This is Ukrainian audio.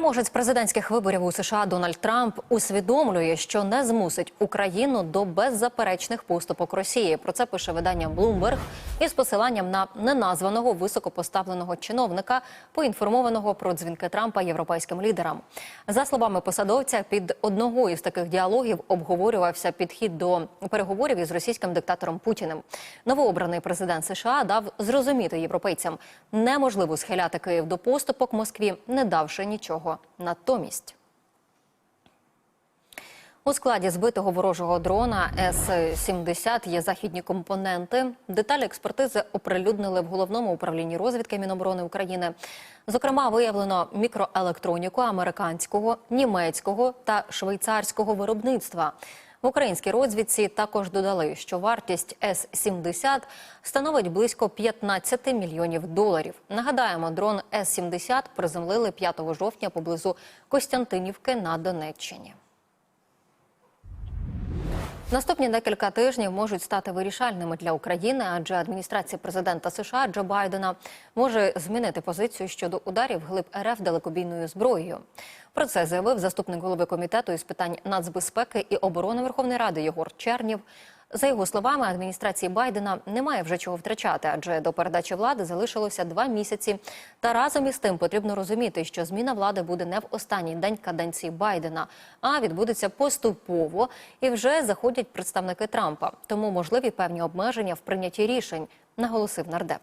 Переможець президентських виборів у США Дональд Трамп усвідомлює, що не змусить Україну до беззаперечних поступок Росії. Про це пише видання Bloomberg із посиланням на неназваного високопоставленого чиновника, поінформованого про дзвінки Трампа європейським лідерам. За словами посадовця, під одного із таких діалогів обговорювався підхід до переговорів із російським диктатором Путіним. Новообраний президент США дав зрозуміти європейцям, неможливо схиляти Київ до поступок Москві, не давши нічого натомість. У складі збитого ворожого дрона С-70 є західні компоненти. Деталі експертизи оприлюднили в головному управлінні розвідки Міноборони України. Зокрема, виявлено мікроелектроніку американського, німецького та швейцарського виробництва. В українській розвідці також додали, що вартість С-70 становить близько 15 мільйонів доларів. Нагадаємо, дрон С-70 приземлили 5 жовтня поблизу Костянтинівки на Донеччині. Наступні декілька тижнів можуть стати вирішальними для України, адже адміністрація президента США Джо Байдена може змінити позицію щодо ударів глиб РФ далекобійною зброєю. Про це заявив заступник голови комітету із питань нацбезпеки і оборони Верховної Ради Єгор Чернів. За його словами, адміністрації Байдена немає вже чого втрачати, адже до передачі влади залишилося два місяці. Та разом із тим потрібно розуміти, що зміна влади буде не в останній день каденції Байдена, а відбудеться поступово і вже заходять представники Трампа. Тому можливі певні обмеження в прийнятті рішень, наголосив нардеп.